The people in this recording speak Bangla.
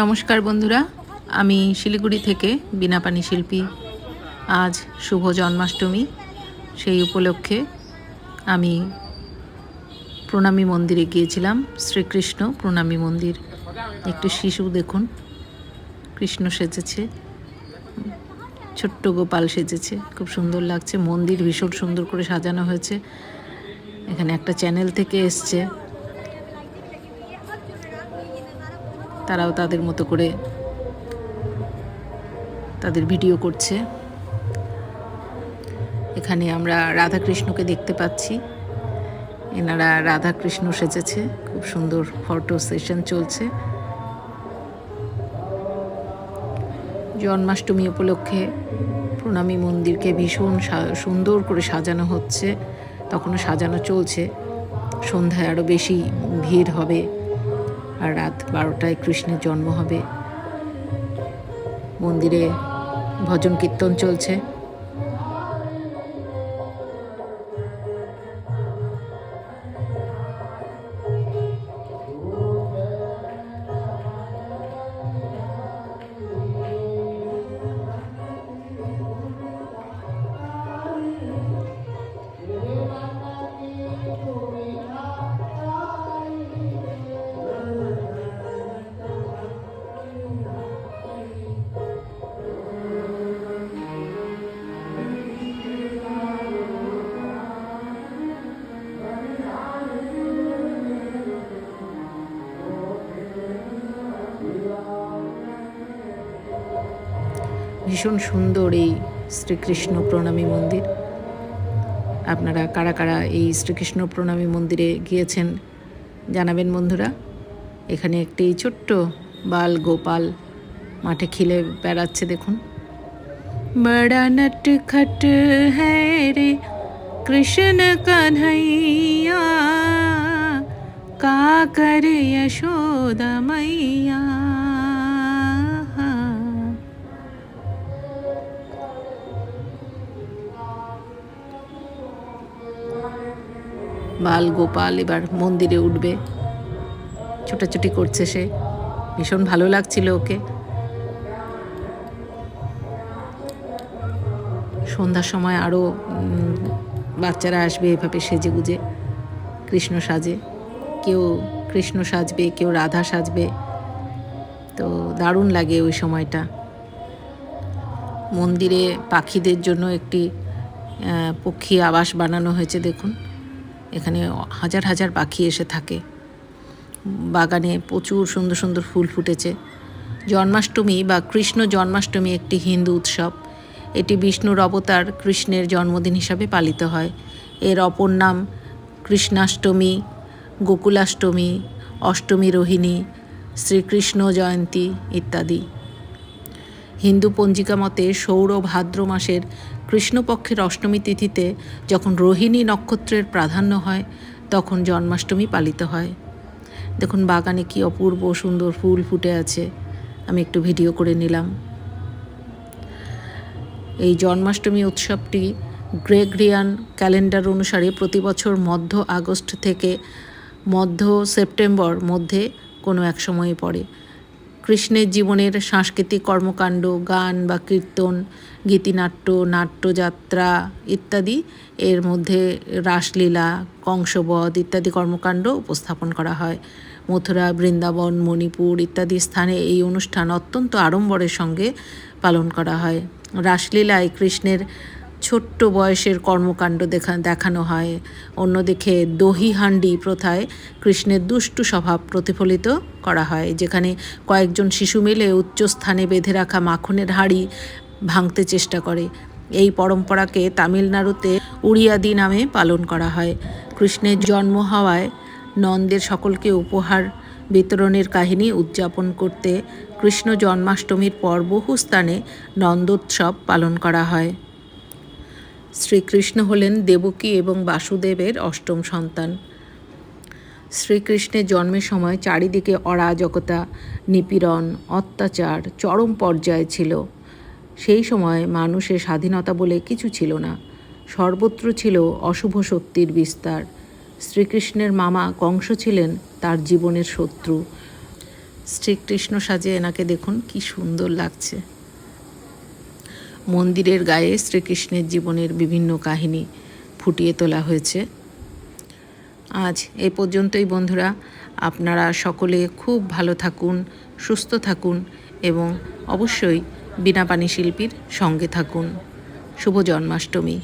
নমস্কার বন্ধুরা, আমি শিলিগুড়ি থেকে বিনাপানি শিল্পী। আজ শুভ জন্মাষ্টমী, সেই উপলক্ষে আমি প্রণামী মন্দিরে গিয়েছিলাম, শ্রীকৃষ্ণ প্রণামী মন্দির। একটু শিশু দেখুন, কৃষ্ণ সেজেছে, ছোট্ট গোপাল সেজেছে, খুব সুন্দর লাগছে, মন্দির ভীষণ সুন্দর করে সাজানো হয়েছে। এখানে একটা চ্যানেল থেকে এসছে। তারাও তাদের মতো করে তাদের ভিডিও করছে। এখানে আমরা রাধা কৃষ্ণকে দেখতে পাচ্ছি। এনারা রাধা কৃষ্ণ সেজেছে। খুব সুন্দর ফটো সেশন চলছে। জন্মাষ্টমী উপলক্ষে প্রণামী মন্দিরকে ভীষণ সুন্দর করে সাজানো হচ্ছে। তখনও সাজানো চলছে। সন্ধ্যায় আরও বেশি ভিড় হবে। আর রাত বারোটায় কৃষ্ণের জন্ম হবে। মন্দিরে ভজন কীর্তন চলছে। ভীষণ সুন্দর এই শ্রীকৃষ্ণ প্রণামী মন্দির। আপনারা কারা কারা এই শ্রীকৃষ্ণ প্রণামী মন্দিরে গিয়েছেন জানাবেন বন্ধুরা। এখানে একটি ছোট্ট বাল গোপাল মাঠে খিলে বেড়াচ্ছে দেখুন। বড়া নট খট রে, কৃষ্ণ কানহাইয়া করে যশোদা মাইয়া। বাল গোপাল এবার মন্দিরে উঠবে। ছোটাছুটি করছে সে। ভীষণ ভালো লাগছিল ওকে। সন্ধ্যার সময় আরও বাচ্চারা আসবে এভাবে সেজে গুজে, কৃষ্ণ সাজে। কেউ কৃষ্ণ সাজবে, কেউ রাধা সাজবে। তো দারুণ লাগে ওই সময়টা। মন্দিরে পাখিদের জন্য একটি পক্ষী আবাস বানানো হয়েছে দেখুন। এখানে হাজার হাজার পাখি এসে থাকে। বাগানে প্রচুর সুন্দর সুন্দর ফুল ফুটেছে। জন্মাষ্টমী বা কৃষ্ণ জন্মাষ্টমী একটি হিন্দু উৎসব। এটি বিষ্ণুর অবতার কৃষ্ণের জন্মদিন হিসাবে পালিত হয়। এর অপর নাম কৃষ্ণাষ্টমী, গোকুলাষ্টমী, অষ্টমী রোহিণী, শ্রীকৃষ্ণ জয়ন্তী ইত্যাদি। হিন্দু পঞ্জিকা মতে সৌর ভাদ্র মাসের কৃষ্ণপক্ষের অষ্টমী তিথিতে যখন রোহিণী নক্ষত্রের প্রাধান্য হয়, তখন জন্মাষ্টমী পালিত হয়। দেখুন, বাগানে কি অপূর্ব সুন্দর ফুল ফুটে আছে। আমি একটু ভিডিও করে নিলাম। এই জন্মাষ্টমী উৎসবটি গ্রেগরিয়ান ক্যালেন্ডার অনুসারে প্রতি বছর মধ্য আগস্ট থেকে মধ্য সেপ্টেম্বর মধ্যে কোনো এক সময়ে পড়ে। কৃষ্ণের জীবনের সাংস্কৃতিক কর্মকাণ্ড, গান বা কীর্তন, গীতিনাট্য, নাট্যযাত্রা ইত্যাদি, এর মধ্যে রাসলীলা, কংসবধ ইত্যাদি কর্মকাণ্ড উপস্থাপন করা হয়। মথুরা, বৃন্দাবন, মণিপুর ইত্যাদি স্থানে এই অনুষ্ঠান অত্যন্ত আড়ম্বরের সঙ্গে পালন করা হয়। রাসলীলায় কৃষ্ণের ছোট্ট বয়সের কর্মকাণ্ড দেখা দেখানো হয়। অন্যদিকে দহি হান্ডি প্রথায় কৃষ্ণের দুষ্টু স্বভাব প্রতিফলিত করা হয়, যেখানে কয়েকজন শিশু মিলে উচ্চ স্থানে বেঁধে রাখা মাখনের হাঁড়ি ভাঙতে চেষ্টা করে। এই পরম্পরাকে তামিলনাড়ুতে উড়িয়াদি নামে পালন করা হয়। কৃষ্ণের জন্ম হওয়ায় নন্দের সকলকে উপহার বিতরণের কাহিনী উদযাপন করতে কৃষ্ণ জন্মাষ্টমীর পর বহু স্থানে নন্দোৎসব পালন করা হয়। শ্রীকৃষ্ণ হলেন দেবকী এবং বাসুদেবের অষ্টম সন্তান। শ্রীকৃষ্ণের জন্মের সময় চারিদিকে অরাজকতা, নিপীড়ন, অত্যাচার, চরম পর্যায়ে ছিল। সেই সময় মানুষের স্বাধীনতা বলে কিছু ছিল না। সর্বত্র ছিল অশুভ শক্তির বিস্তার। শ্রীকৃষ্ণের মামা কংস ছিলেন তার জীবনের শত্রু। শ্রীকৃষ্ণ সাজে এনাকে দেখুন, কি সুন্দর লাগছে। মন্দিরের গায়ে শ্রীকৃষ্ণের জীবনের বিভিন্ন কাহিনী ফুটিয়ে তোলা হয়েছে। আজ এ পর্যন্তই বন্ধুরা, আপনারা সকলে খুব ভালো থাকুন, সুস্থ থাকুন এবং অবশ্যই বিনা পানি শিল্পীর সঙ্গে থাকুন। শুভ জন্মাষ্টমী।